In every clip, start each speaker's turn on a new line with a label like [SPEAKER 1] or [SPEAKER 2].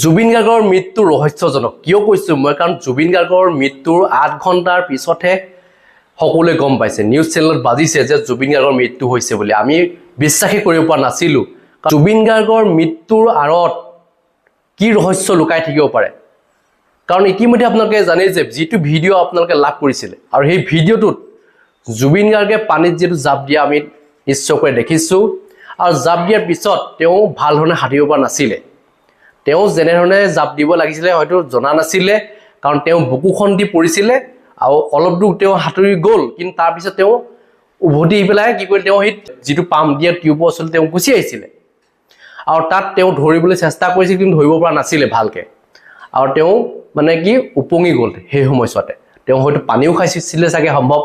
[SPEAKER 1] জুবিন গাৰ্গৰ মৃত্যু ৰহস্যজনক। কিয় কৈছোঁ মই? কাৰণ জুবিন গাৰ্গৰ মৃত্যুৰ আঠ ঘণ্টাৰ পিছতহে সকলোৱে গম পাইছে। নিউজ চেনেলত বাজিছে যে জুবিন গাৰ্গৰ মৃত্যু হৈছে বুলি। আমি বিশ্বাসেই কৰিব পৰা নাছিলোঁ। জুবিন গাৰ্গৰ মৃত্যুৰ আঁৰত কি ৰহস্য লুকাই থাকিব পাৰে? কাৰণ ইতিমধ্যে আপোনালোকে জানে যে যিটো ভিডিঅ' আপোনালোকে লাভ কৰিছিলে আৰু সেই ভিডিঅ'টোত জুবিন গাৰ্গে পানীত যিটো জাপ দিয়া আমি নিশ্চয়কৈ দেখিছোঁ। আৰু জাপ দিয়াৰ পিছত তেওঁ ভাল ধৰণে সাঁতুৰিব পৰা নাছিলে। তেওঁ যেনেধৰণে জাপ দিব লাগিছিলে হয়তো জনা নাছিলে কাৰণ তেওঁ বুকুখন দি পৰিছিলে আৰু অলপ দূৰ তেওঁ সাঁতুৰি গ'ল কিন্তু তাৰপিছত তেওঁ উভতি আহি পেলাই কি কৰিলে তেওঁ সেই যিটো পাম্প দিয়া টিউবৰ ওচৰলৈ তেওঁ গুচি আহিছিলে। আৰু তাত তেওঁ ধৰিবলৈ চেষ্টা কৰিছিল কিন্তু ধৰিব পৰা নাছিলে ভালকৈ। আৰু তেওঁ মানে কি উপঙি গ'ল সেই সময়ছোৱাতে। তেওঁ হয়তো পানীও খাইছিলে চাগে সম্ভৱ।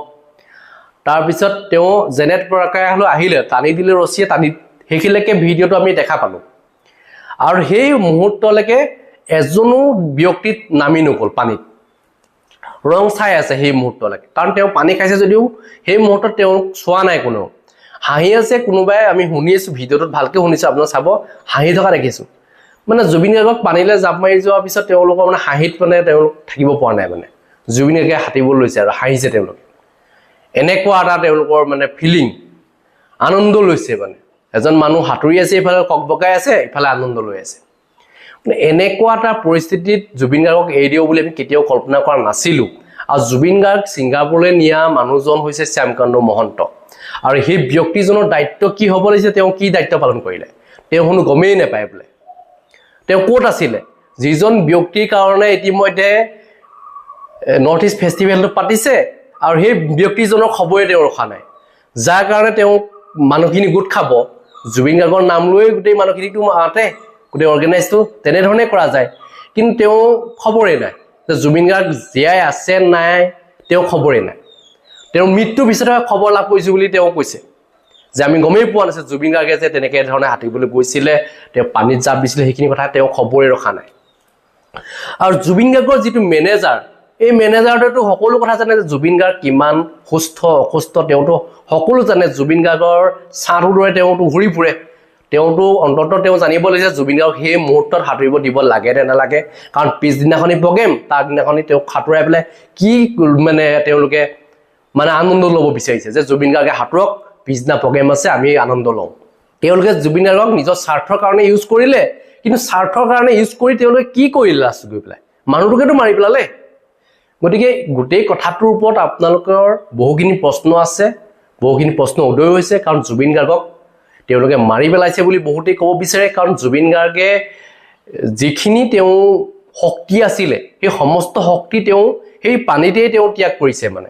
[SPEAKER 1] তাৰপিছত তেওঁ যেনে প্ৰকাৰে হ'লেও আহিলে টানি দিলে ৰছীয়ে টানি সেইখিনিলৈকে ভিডিঅ'টো আমি দেখা পালোঁ। আৰু সেই মুহূৰ্তলৈকে এজনো ব্যক্তিত নামি নগ'ল পানীত। ৰং চাই আছে সেই মুহূৰ্তলৈকে। কাৰণ তেওঁ পানী খাইছে যদিও সেই মুহূৰ্তত তেওঁক চোৱা নাই কোনেও। হাঁহি আছে কোনোবাই আমি শুনি আছোঁ ভিডিঅ'টোত ভালকৈ শুনিছোঁ আপোনালোকে চাব হাঁহি থকা দেখিছোঁ। মানে জুবিন গাৰ্গক পানীলৈ জাপ মাৰি যোৱাৰ পিছত তেওঁলোকৰ মানে হাঁহিত মানে তেওঁলোক থাকিব পৰা নাই মানে। জুবিন গাৰ্গে সাঁতুৰিব লৈছে আৰু হাঁহিছে তেওঁলোকে। এনেকুৱা এটা তেওঁলোকৰ মানে ফিলিং আনন্দ লৈছে মানে। এজন মানুহ সাঁতুৰি আছে ইফালে ককবকাই আছে ইফালে আনন্দ লৈ আছে। এনেকুৱা এটা পৰিস্থিতিত জুবিন গাৰ্গক এৰি দিব বুলি আমি কেতিয়াও কল্পনা কৰা নাছিলোঁ। আৰু জুবিন গাৰ্গ ছিংগাপুৰলৈ নিয়া মানুহজন হৈছে শ্যামকান্ত মহন্ত। আৰু সেই ব্যক্তিজনৰ দায়িত্ব কি হ'ব লাগিছে তেওঁ কি দায়িত্ব পালন কৰিলে? তেওঁ কোনো গমেই নাপায় বোলে। তেওঁ ক'ত আছিলে? যিজন ব্যক্তিৰ কাৰণে ইতিমধ্যে নৰ্থ ইষ্ট ফেষ্টিভেলটো পাতিছে আৰু সেই ব্যক্তিজনৰ খবৰে তেওঁ ৰখা নাই। যাৰ কাৰণে তেওঁ মানুহখিনি গোট খাব। জুবিন গাৰ্গৰ নাম লৈয়ে গোটেই মানুহখিনিকতো মাতে গোটেই অৰ্গেনাইজটো তেনেধৰণে কৰা যায়। কিন্তু তেওঁ খবৰেই নাই। যে জুবিন গাৰ্গ জীয়াই আছে নাই তেওঁ খবৰেই নাই। তেওঁৰ মৃত্যুৰ পিছতহে খবৰ লাভ কৰিছোঁ বুলি তেওঁ কৈছে। যে আমি গমেই পোৱা নাছিল জুবিন গাৰ্গে যে তেনেকৈ ধৰণে সাঁতুৰিবলৈ গৈছিলে তেওঁ পানীত জাপ দিছিলে সেইখিনি কথা তেওঁ খবৰে ৰখা নাই। আৰু জুবিন গাৰ্গৰ যিটো মেনেজাৰ এই মেনেজাৰটোৱেতো সকলো কথা জানে যে জুবিন গাৰ্গ কিমান সুস্থ অসুস্থ তেওঁতো সকলো জানে। জুবিন গাৰ্গৰ ছাঁটোৰ দৰে তেওঁতো ঘূৰি ফুৰে। তেওঁতো অন্ততঃ তেওঁ জানিব লাগিছে জুবিন গাৰ্গক সেই মুহূৰ্তত সাঁতুৰিব দিব লাগে নে নালাগে। কাৰণ পিছদিনাখনি প্ৰগ্ৰেম তাৰ দিনাখনি তেওঁক সাঁতুৰাই পেলাই কি মানে তেওঁলোকে মানে আনন্দ ল'ব বিচাৰিছে যে জুবিন গাৰ্গে সাঁতোৰক পিছদিনা প্ৰগ্ৰেম আছে আমি আনন্দ লওঁ তেওঁলোকে জুবিন গাৰ্গক নিজৰ স্বাৰ্থৰ কাৰণে ইউজ কৰিলে কিন্তু স্বাৰ্থৰ কাৰণে ইউজ কৰি তেওঁলোকে কি কৰিলে লাষ্ট গৈ পেলাই? মানুহটোকেতো মাৰি পেলালে। গতিকে গোটেই কথাটোৰ ওপৰত আপোনালোকৰ বহুখিনি প্ৰশ্ন আছে বহুখিনি প্ৰশ্ন উদয় হৈছে কাৰণ জুবিন গাৰ্গক তেওঁলোকে মাৰি পেলাইছে বুলি বহুতেই ক'ব বিচাৰে কাৰণ জুবিন গাৰ্গে যিখিনি তেওঁ শক্তি আছিলে সেই সমস্ত শক্তি তেওঁ সেই পানীতেই তেওঁ ত্যাগ কৰিছে মানে।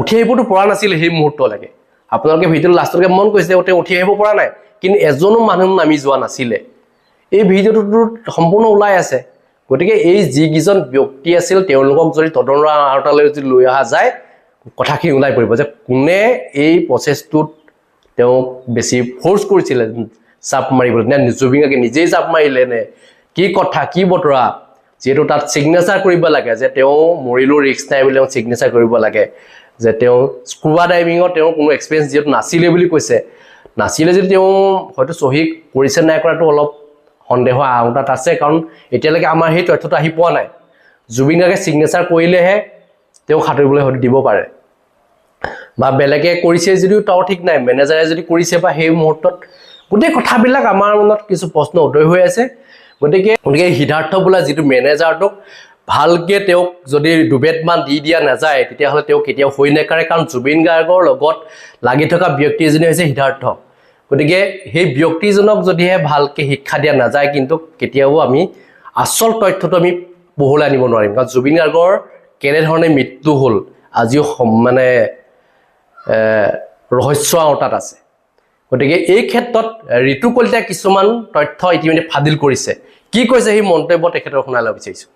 [SPEAKER 1] উঠি আহিবতো পৰা নাছিলে সেই মুহূৰ্তলৈকে। আপোনালোকে ভিডিঅ'টো লাষ্টলৈকে মন কৰিছে তেওঁ উঠি আহিব পৰা নাই কিন্তু এজনো মানুহ নামি যোৱা নাছিলে। এই ভিডিঅ'টোত সম্পূৰ্ণ ওলাই আছে। গতিকে এই যিকেইজন ব্যক্তি আছিল তেওঁলোকক যদি তদন্তৰ আওতালৈ যদি লৈ অহা যায় কথাখিনি ওলাই পৰিব যে কোনে এই প্ৰচেছটোত তেওঁক বেছি ফ'ৰ্চ কৰিছিলে জাপ মাৰিবলৈ নে গাৰ্গে নিজেই জাপ মাৰিলে নে কি কথা কি বতৰা যিহেতু তাত ছিগনেচাৰ কৰিব লাগে যে তেওঁ মৰিলেও ৰিস্ক নাই বুলি তেওঁ ছিগনেচাৰ কৰিব লাগে যে তেওঁ স্কুবা ডাইভিঙত তেওঁৰ কোনো এক্সপিৰিয়েঞ্চ যিহেতু নাছিলে বুলি কৈছে নাছিলে যদি তেওঁ হয়তো চহী কৰিছে নাই কৰাটো অলপ সন্দেহ আওতাত আছে কাৰণ এতিয়ালৈকে আমাৰ সেই তথ্যটো আহি পোৱা নাই। জুবিন গাৰ্গে ছিগনেচাৰ কৰিলেহে তেওঁ সাঁতুৰিবলৈ হয়তো দিব পাৰে। বা বেলেগে কৰিছে যদিও তাৰ ঠিক নাই মেনেজাৰে যদি কৰিছে বা সেই মুহূৰ্তত গোটেই কথাবিলাক আমাৰ মনত কিছু প্ৰশ্ন উদয় হৈ আছে। গতিকে গতিকে সিদ্ধাৰ্থ বোলা যিটো মেনেজাৰটোক ভালকৈ তেওঁক যদি দুবেটমান দি দিয়া নাযায় তেতিয়াহ'লে তেওঁ কেতিয়াও হৈ নাকাৰে কাৰণ জুবিন গাৰ্গৰ লগত লাগি থকা ব্যক্তি এজনী হৈছে সিদ্ধাৰ্থ। গতিকে সেই ব্যক্তিজনক যদিহে ভালকৈ শিক্ষা দিয়া নাযায় কিন্তু কেতিয়াও আমি আচল তথ্যটো আমি পোহৰলৈ আনিব নোৱাৰিম। কাৰণ জুবিন গাৰ্গৰ কেনেধৰণে মৃত্যু হ'ল আজিও মানে ৰহস্য আওতাত আছে। গতিকে এই ক্ষেত্ৰত ঋতু কলিতাই কিছুমান তথ্য ইতিমধ্যে ফাদিল কৰিছে। কি কৈছে সেই মন্তব্য তেখেতৰ শুনাই ল'ব বিচাৰিছোঁ।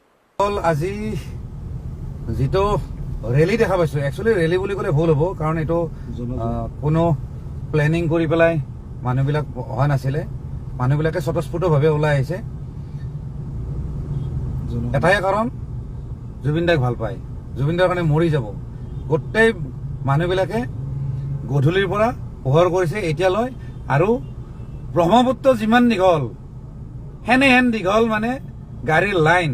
[SPEAKER 2] আজি যিটো ৰেলী দেখা পাইছো একচুৱেলি ৰেলী বুলি ক'লে ভুল হ'ব কাৰণ এইটো কোনো প্লেনিং কৰি পেলাই মানুহবিলাক হোৱা নাছিলে। মানুহবিলাকে স্বতঃস্ফূৰ্তভাৱে ওলাই আহিছে। এটাই কাৰণ জুবিন দাক ভালো পায়। জুবিন দাৰ কাৰণে মৰি যাব। গোটেই মানুহবিলাকে গধূলিৰ পৰা পোহৰ কৰিছে এতিয়ালৈ। আৰু ব্ৰহ্মপুত্ৰ যিমান দীঘল হেনে হেন দীঘল মানে গাড়ীৰ লাইন।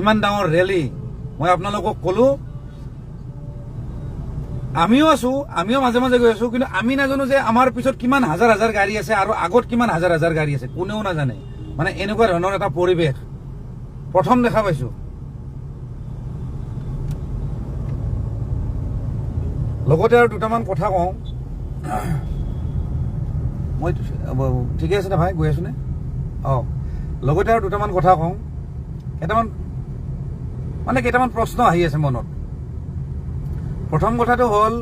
[SPEAKER 2] ইমান ডাঙৰ ৰেলী মই আপোনালোকক কলো আমিও আছো, আমিও মাজে মাজে গৈ আছো, কিন্তু আমি নাজানো যে আমাৰ পিছত কিমান হাজাৰ হাজাৰ গাড়ী আছে আৰু আগত কিমান হাজাৰ হাজাৰ গাড়ী আছে, কোনেও নাজানে। মানে এনেকুৱা ধৰণৰ এটা পৰিৱেশ। প্ৰথম দেখা পাইছো। লগতে আৰু দুটামান কথা কওঁ। মই ঠিকে আছে নে ভাই? গৈ আছো নে অঁ। লগতে আৰু দুটামান কথা কওঁ। কেইটামান মানে কেইটামান প্ৰশ্ন আহি আছে মনত। প্ৰথম কথাটো হ'ল,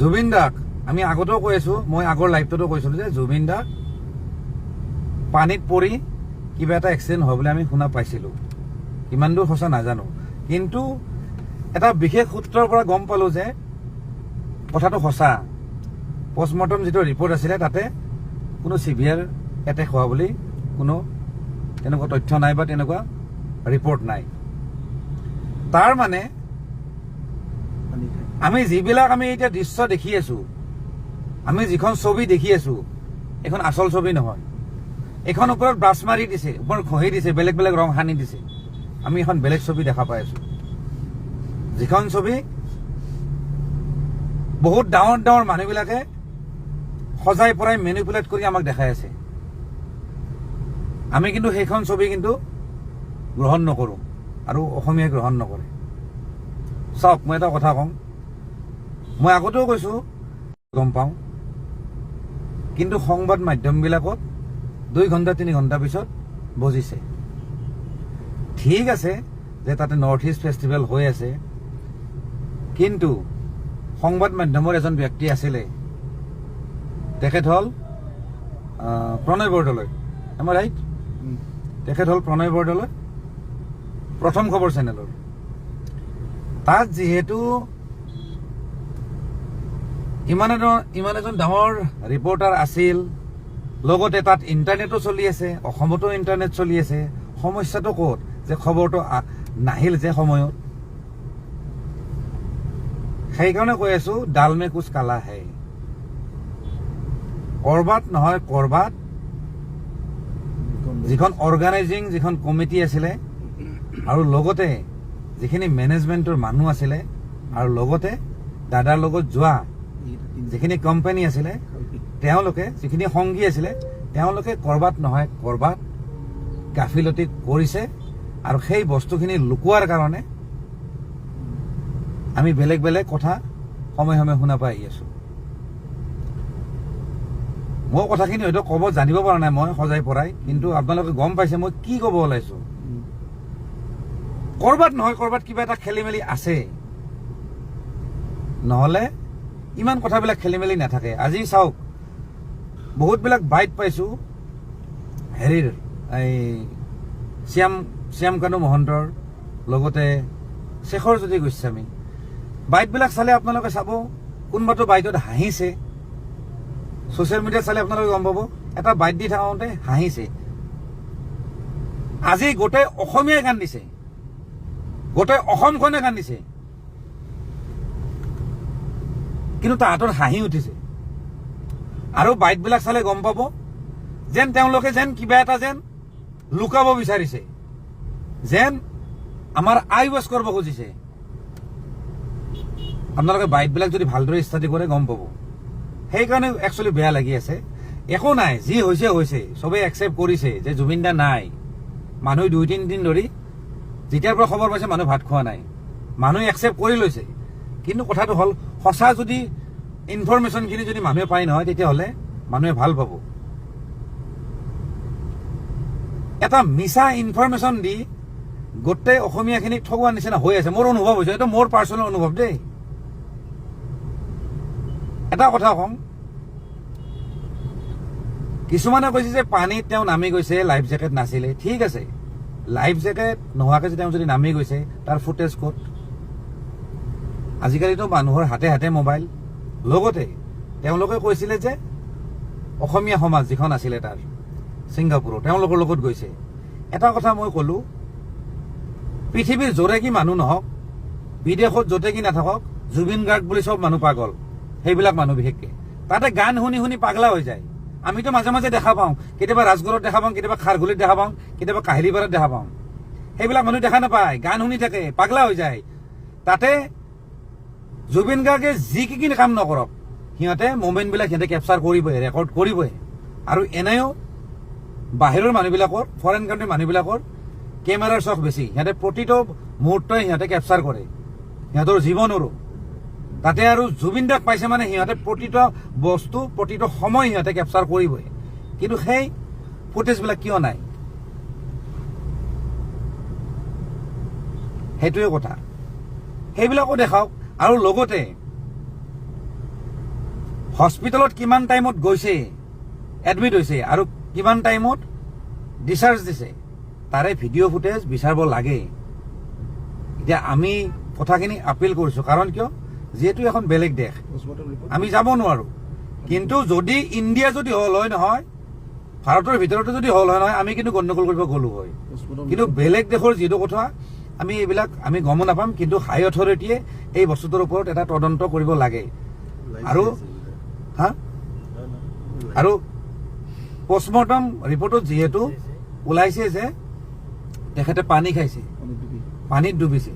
[SPEAKER 2] জুবিন দাক, আমি আগতেও কৈ আছো, মই আগৰ লাইভটোতো কৈছিলো যে জুবিন দাক পানীত পৰি কিবা এটা এক্সিডেণ্ট হয় বুলি আমি শুনা পাইছিলো। কিমান দূৰ সঁচা নাজানো। কিন্তু এটা বিশেষ সূত্ৰৰ পৰা গম পালো যে কথাটো সঁচা। পষ্টমৰ্টম যিটো ৰিপৰ্ট আছিলে, তাতে কোনো চিভিয়াৰ এটেক হোৱা বুলি কোনো তেনেকুৱা তথ্য নাই বা তেনেকুৱা ৰিপৰ্ট নাই। তাৰ মানে আমি যিবিলাক আমি এতিয়া দৃশ্য দেখি আছো, আমি যিখন ছবি দেখি আছো এইখন আচল ছবি নহয়। এইখন ওপৰত ব্ৰাছ মাৰি দিছে, ওপৰত ঘঁহি দিছে, বেলেগ বেলেগ ৰং সানি দিছে। আমি এখন বেলেগ ছবি দেখা পাই আছো। যিখন ছবি বহুত ডাঙৰ ডাঙৰ মানুহবিলাকে সজাই পৰাই মেনিপুলেট কৰি আমাক দেখাই আছে। আমি কিন্তু সেইখন ছবি কিন্তু গ্ৰহণ নকৰোঁ। আৰু অসমীয়াই গ্ৰহণ নকৰে। চাওক মই এটা কথা কওঁ। মই আগতেও কৈছোঁ গম পাওঁ। কিন্তু সংবাদ মাধ্যমবিলাকত দুই ঘণ্টা তিনি ঘণ্টা পিছত বজিছে। ঠিক আছে যে তাতে নৰ্থ ইষ্ট ফেষ্টিভেল হৈ আছে। কিন্তু সংবাদ মাধ্যমৰ এজন ব্যক্তি আছিলে তেখেত হ'ল প্ৰণয় বৰদলৈ। আমাৰ ৰাইট তেখেত হ'ল প্ৰণয় বৰদলৈ। প্ৰথম খবৰ চেনেলৰ। তাত যিহেতু ইমান ইমান এজন ডাঙৰ ৰিপৰ্টাৰ আছিল, লগতে তাত ইণ্টাৰনেটো চলি আছে, অসমতো ইণ্টাৰনেট চলি আছে, সমস্যাটো ক'ত? যে খবৰটো নাহিল যে সময়ত। সেইকাৰণে কৈ আছো ডালমে কুচ কালা হে। কৰবাত নহয়, কৰবাত যিখন অৰ্গেনাইজিং যিখন কমিটি আছিলে আৰু লগতে যিখিনি মেনেজমেণ্টৰ মানুহ আছিলে, আৰু লগতে দাদাৰ লগত যোৱা যিখিনি কোম্পানী আছিলে, তেওঁলোকে যিখিনি সংগী আছিলে, তেওঁলোকে কৰবাত নহয়, কৰবাত গাফিলতি কৰিছে আৰু সেই বস্তুখিনি লুকোৱাৰ কাৰণে আমি বেলেগ বেলেগ কথা সময়ে সময়ে শুনা পাই আহি আছো। মই কথাখিনি হয়তো ক'ব জানিব পৰা নাই, মই সজাই পৰাই, কিন্তু আপোনালোকে গম পাইছে মই কি ক'ব ওলাইছো। কৰবাত নহয়, কৰবাত কিবা এটা খেলি মেলি আছে। নহলে ইমান কথাবিলাক খেলি মেলি নাথাকে। আজি চাওক, বহুতবিলাক বাইট পাইছো। হেৰিৰ, এই শ্যাম শ্যাম কানু মহন্তৰ, লগতে শেখৰজ্যোতি গোস্বামী। বাইটবিলাক চালে আপোনালোকে চাব, কোনোবাটো বাইটত হাঁহিছে। ছ'চিয়েল মিডিয়াত চালে আপোনালোকে গম পাব, এটা বাইট দি থাকোঁতে হাঁহিছে। আজি গোটেই অসমীয়াই কান্দিছে। গোটেই অসমখনে কান্দিছে। কিন্তু তাহাঁতৰ হাঁহি উঠিছে। আৰু বাইটবিলাক চালে গম পাব, যেন তেওঁলোকে যেন কিবা এটা যেন লুকাব বিচাৰিছে, যেন আমাৰ আই ৱাছ কৰিব খুজিছে। আপোনালোকে বাইটবিলাক যদি ভালদৰে ষ্টাডি কৰে, গম পাব। সেইকাৰণে একচুৱেলি বেয়া লাগি আছে। একো নাই, যি হৈছে হৈছে। চবেই একচেপ্ট কৰিছে যে জুবিন দা নাই। মানুহ দুই তিনিদিন ধৰি যেতিয়াৰ পৰা খবৰ পাইছে, মানুহ ভাত খোৱা নাই। মানুহে একচেপ্ট কৰি লৈছে। কিন্তু কথাটো হ'ল, সঁচা যদি ইনফৰমেশ্যনখিনি যদি মানুহে পায় নহয়, তেতিয়াহ'লে মানুহে ভালো পাব। এটা মিছা ইনফৰমেশ্যন দি গোটেই অসমীয়াখিনিক ঠগোৱাৰ নিচিনা হৈ আছে। মোৰ অনুভৱ হৈছে, এইটো মোৰ পাৰ্চনেল অনুভৱ দেই। এটা কথা কওঁ। কিছুমানে কৈছে যে পানীত তেওঁ নামি গৈছে লাইফ জেকেট নাছিলে। ঠিক আছে। লাইফ জেকেট নোহোৱাকৈ যে তেওঁ যদি নামি গৈছে, তাৰ ফুটেজ ক'ত? আজিকালিতো মানুহৰ হাতে হাতে মোবাইল লগতে তেওঁলোকে কৈছিলে যে অসমীয়া সমাজ যিখন আছিলে তাৰ, ছিংগাপুৰৰ, তেওঁলোকৰ লগত গৈছে। এটা কথা মই ক'লোঁ, পৃথিৱীৰ য'ৰে কি মানুহ নহওক, বিদেশত য'তে কি নাথাকক, জুবিন গাৰ্গ বুলি চব মানুহ পাগল। সেইবিলাক মানুহ বিশেষকে। তাতে গান শুনি শুনি পাগলা হৈ যায়। আমিতো মাজে মাজে দেখা পাওঁ। কেতিয়াবা ৰাজগড়ত দেখা পাওঁ, কেতিয়াবা খাৰঘুলিত দেখা পাওঁ, কেতিয়াবা কাহিলীপাৰাত দেখা পাওঁ। সেইবিলাক মানুহ দেখা নাপায়, গান শুনি থাকে, পাগলা হৈ যায়। তাতে জুবিন গাৰ্গে যি কি কি কাম নকৰক, সিহঁতে মুভমেণ্টবিলাক সিহঁতে কেপচাৰ কৰিবই ৰেকৰ্ড কৰিবই। আৰু এনেও বাহিৰৰ মানুহবিলাকৰ ফৰেইন কাণ্ট্ৰিৰ মানুহবিলাকৰ কেমেৰাৰ চখ বেছি। সিহঁতে প্ৰতিটো মুহূৰ্তই সিহঁতে কেপচাৰ কৰে। সিহঁতৰ জীৱনৰো। তাতে আৰু জুবিন দাক পাইছে মানে সিহঁতে প্ৰতিটো বস্তু, প্ৰতিটো সময় সিহঁতে কেপচাৰ কৰিবই। কিন্তু সেই ফুটেজবিলাক কিয় নাই? সেইটোৱে কথা। সেইবিলাকো দেখাওক। আৰু লগতে হস্পিটেলত কিমান টাইমত গৈছে এডমিট হৈছে, আৰু কিমান টাইমত ডিচাৰ্জ দিছে, তাৰে ভিডিঅ' ফুটেজ বিচাৰিব লাগে। এতিয়া আমি কথাখিনি আপিল কৰিছো। কাৰণ কিয়? যিহেতু এখন বেলেগ দেশ। আমি যাব নোৱাৰো। কিন্তু যদি ইণ্ডিয়া যদি হ'ল, হয় নহয়? ভাৰতৰ ভিতৰতে যদি হ'ল, হয় নহয়, আমি কিন্তু গণ্ডগোল কৰিব গ'লো হয়। কিন্তু বেলেগ দেশৰ যিটো কথা, আমি এইবিলাক, আমি গম নাপাম, কিন্তু হাই অথৰিটিয়ে এই বস্তুটোৰ ওপৰত এটা তদন্ত কৰিব লাগে। আৰু হা? আৰু পষ্টমৰ্টম ৰিপৰ্টত যিহেতু ওলাইছে যে, তেখেতে পানী খাইছে। পানীত ডুবিছে।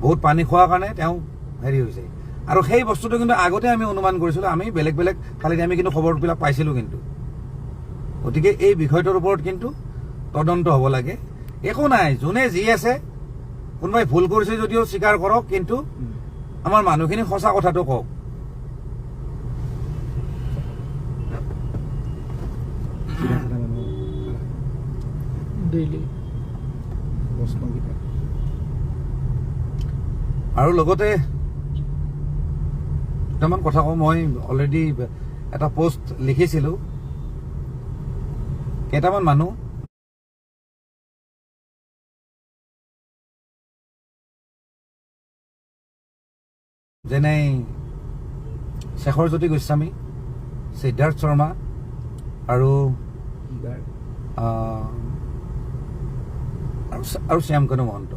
[SPEAKER 2] বহুত পানী খোৱাৰ কাৰণে তেওঁ হেৰি হৈছে। আৰু সেই বস্তুটো কিন্তু আগতে আমি অনুমান কৰিছিলোঁ আমি বেলেগ বেলেগ ফালেদি আমি কিন্তু খবৰবিলাক পাইছিলোঁ কিন্তু। গতিকে এই বিষয়টোৰ ওপৰত কিন্তু তদন্ত হ'ব লাগে। একো নাই যোনে যি আছে কোনোবাই ভুল কৰিছে যদিও স্বীকাৰ কৰক কিন্তু আমাৰ মানুহখিনি সঁচা কথাটো কওক। আৰু লগতে দুটামান কথা কওঁ মই অলৰেডি এটা পোষ্ট লিখিছিলোঁ। কেইটামান মানুহ? যেনে শেখৰজ্যোতি গোস্বামী সিদ্ধাৰ্থ শৰ্মা আৰু আৰু শ্যামকানু মহন্ত।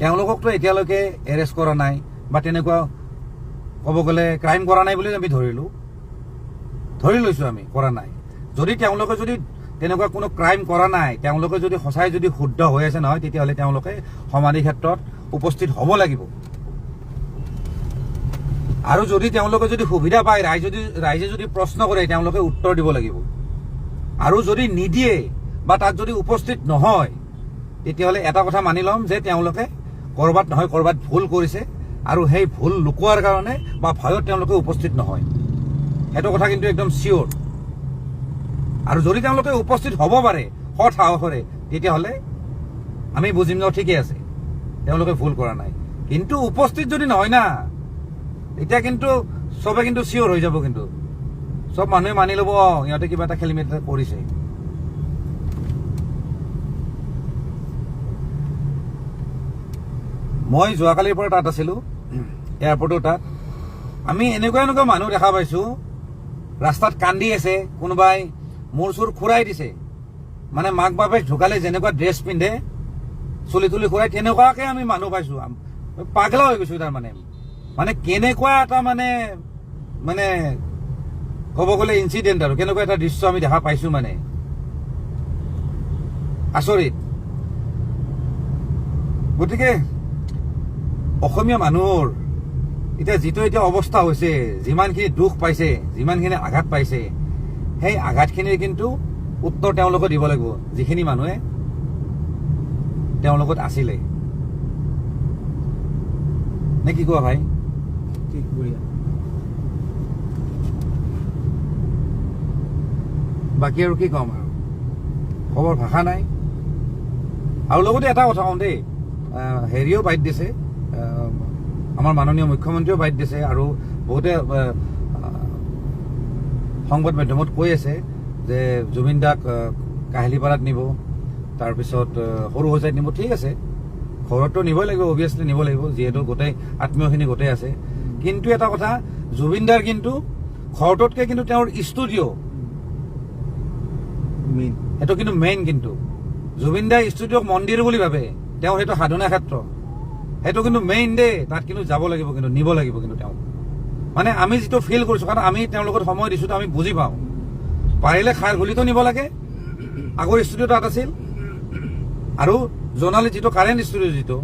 [SPEAKER 2] তেওঁলোককতো এতিয়ালৈকে এৰেষ্ট কৰা নাই বা তেনেকুৱা ক'ব গ'লে ক্ৰাইম কৰা নাই বুলি আমি ধৰিলোঁ। ধৰি লৈছোঁ আমি, কৰা নাই। যদি তেওঁলোকে যদি তেনেকুৱা কোনো ক্ৰাইম কৰা নাই, তেওঁলোকে যদি সঁচাই যদি শুদ্ধ হৈ আছে নহয়, তেতিয়াহ'লে তেওঁলোকে সমাধি ক্ষেত্ৰত উপস্থিত হ'ব লাগিব। আৰু যদি তেওঁলোকে যদি সুবিধা পায়, ৰাইজে যদি ৰাইজে যদি প্ৰশ্ন কৰে, তেওঁলোকে উত্তৰ দিব লাগিব। আৰু যদি নিদিয়ে বা তাত যদি উপস্থিত নহয়, তেতিয়াহ'লে এটা কথা মানি ল'ম যে তেওঁলোকে ক'ৰবাত নহয়, ক'ৰবাত ভুল কৰিছে। আৰু সেই ভুল লুকোৱাৰ কাৰণে বা ভয়ত তেওঁলোকে উপস্থিত নহয়। সেইটো কথা কিন্তু একদম চিয়'ৰ আৰু যদি তেওঁলোকে উপস্থিত হ'ব পাৰে, সৎ সাহসেৰে, তেতিয়াহ'লে আমি বুজিম যে ঠিকেই আছে, তেওঁলোকে ভুল কৰা নাই। কিন্তু উপস্থিত যদি নহয় না এতিয়া কিন্তু চবে কিন্তু চিয়'ৰ হৈ যাব কিন্তু। চব মানুহে মানি ল'ব, অ ইহঁতে কিবা এটা খেলি মেলি মই যোৱাকালিৰ পৰা তাত আছিলোঁ। এয়াৰপৰ্টৰ তাত। আমি এনেকুৱা এনেকুৱা মানুহ দেখা পাইছোঁ। ৰাস্তাত কান্দি আছে, কোনোবাই মূৰ চুৰ খুৰাই দিছে। মানে মাক বাপেক ঢুকালে যেনেকুৱা ড্ৰেছ পিন্ধে, চুলি তুলি খুৰাই, তেনেকুৱাকে আমি মানুহ পাইছোঁ। পাগলা হৈ গৈছোঁ তাৰমানে। মানে কেনেকুৱা এটা মানে মানে ক'ব গ'লে ইনচিডেণ্ট আৰু, কেনেকুৱা এটা দৃশ্য আমি দেখা পাইছোঁ মানে। আচৰিত। গতিকে, অসমীয়া মানুহৰ এতিয়া যিটো এতিয়া অৱস্থা হৈছে যিমানখিনি দুখ পাইছে যিমানখিনি আঘাত পাইছে সেই আঘাতখিনিৰ কিন্তু উত্তৰ তেওঁলোকে দিব লাগিব যিখিনি মানুহে তেওঁৰ লগত আছিলে। নে কি কোৱা ভাই? বাকী আৰু কি ক'ম আৰু? খবৰ ভাষা নাই। আৰু লগতে এটা কথা কওঁ দেই হেৰিও বাইট দিছে। আমাৰ মাননীয় মুখ্যমন্ত্ৰীয়েও বাইট দিছে আৰু বহুতে সংবাদ মাধ্যমত কৈ আছে যে জুবিন দাক কাহিলীপাৰাত নিব তাৰপিছত সৰু সজাইত নিব ঠিক আছে। ঘৰততো নিবই লাগিব অভিয়াছলি নিব লাগিব যিহেতু গোটেই আত্মীয়খিনি গোটেই আছে। কিন্তু এটা কথা জুবিন দাৰ কিন্তু ঘৰটোতকৈ কিন্তু তেওঁৰ ষ্টুডিঅ'
[SPEAKER 3] মেইন
[SPEAKER 2] সেইটো কিন্তু মেইন কিন্তু। জুবিন দাই ষ্টুডিঅ'ক মন্দিৰ বুলি ভাবে তেওঁ সেইটো সাধনা ক্ষেত্ৰ। সেইটো কিন্তু মেইন দেই, তাত কিন্তু যাব লাগিব কিন্তু, নিব লাগিব কিন্তু তেওঁ মানে আমি যিটো ফিল কৰিছোঁ, কাৰণ আমি তেওঁৰ লগত সময় দিছোঁ আমি বুজি পাওঁ। পাৰিলে খাৰ গুলিতো নিব লাগে। আগৰ ষ্টুডিঅ' তাত আছিল। আৰু জোনালী যিটো কাৰেণ্ট ষ্টুডিঅ' যিটো,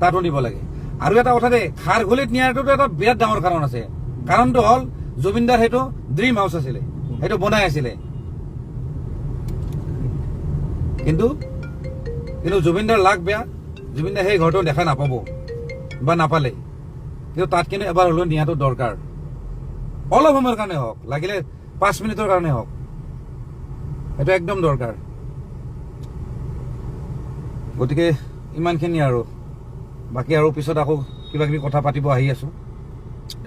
[SPEAKER 2] তাতো নিব লাগে। আৰু এটা কথা দেই, খাৰ গুলিত নিয়াটোতো এটা বিৰাট ডাঙৰ কাৰণ আছে। কাৰণটো হ'ল, জুবিনদাৰ সেইটো ড্ৰিম হাউচ আছিলে। সেইটো বনাই আছিলে। কিন্তু কিন্তু জুবিনদাৰ লাক বেয়া। জুবিনদাৰ সেই ঘৰটো দেখা নাপাব বা নাপালে, কিন্তু তাত কিন্তু এবাৰ হ'লেও নিয়াটো দৰকাৰ। অলপ সময়ৰ কাৰণে হওক, লাগিলে পাঁচ মিনিটৰ কাৰণে হওক, সেইটো একদম দৰকাৰ। গতিকে ইমানখিনি আৰু। বাকী আৰু পিছত আকৌ কিবা কিবি কথা পাতিব আহি আছো।